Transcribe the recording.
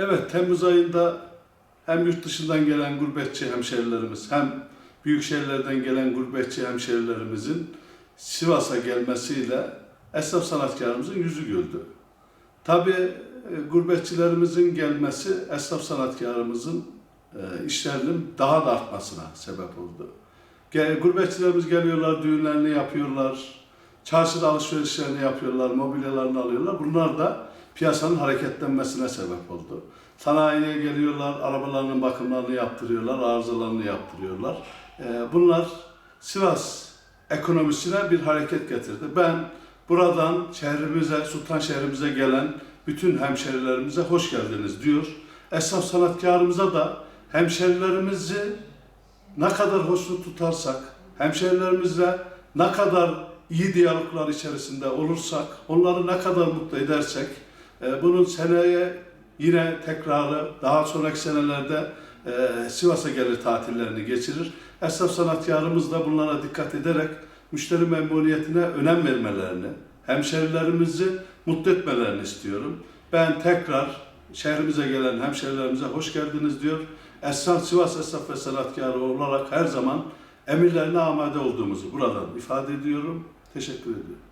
Evet, Temmuz ayında hem yurt dışından gelen gurbetçi hemşerilerimiz hem büyük şehirlerden gelen gurbetçi hemşerilerimizin Sivas'a gelmesiyle esnaf sanatkarımızın yüzü güldü. Tabii e, gurbetçilerimizin gelmesi esnaf sanatkarımızın e, işlerinin daha da artmasına sebep oldu. Gurbetçilerimiz geliyorlar, düğünlerini yapıyorlar, çarşıda alışverişlerini yapıyorlar, mobilyalarını alıyorlar. Bunlar da piyasanın hareketlenmesine sebep oldu. Sanayiye geliyorlar, arabalarının bakımlarını yaptırıyorlar, arızalarını yaptırıyorlar. Ee, Bunlar Sivas ekonomisine bir hareket getirdi. Ben buradan şehrimize, Sultan şehrimize gelen bütün hemşerilerimize hoş geldiniz diyor. Esnaf sanatkarımıza da hemşerilerimizi ne kadar hoşnut tutarsak, hemşerilerimizle ne kadar iyi diyaloglar içerisinde olursak, onları ne kadar mutlu edersek, e, bunun seneye yine tekrarı, daha sonraki senelerde e, Sivas'a gelir tatillerini geçirir. Esnaf sanatkarımız da bunlara dikkat ederek müşteri memnuniyetine önem vermelerini, hemşerilerimizi mutlu etmelerini istiyorum. Ben tekrar şehrimize gelen hemşerilerimize hoş geldiniz diyor. Esnaf Sivas Esnaf ve Sanatkarı olarak her zaman emirlerine amade olduğumuzu buradan ifade ediyorum. Teşekkür ediyorum.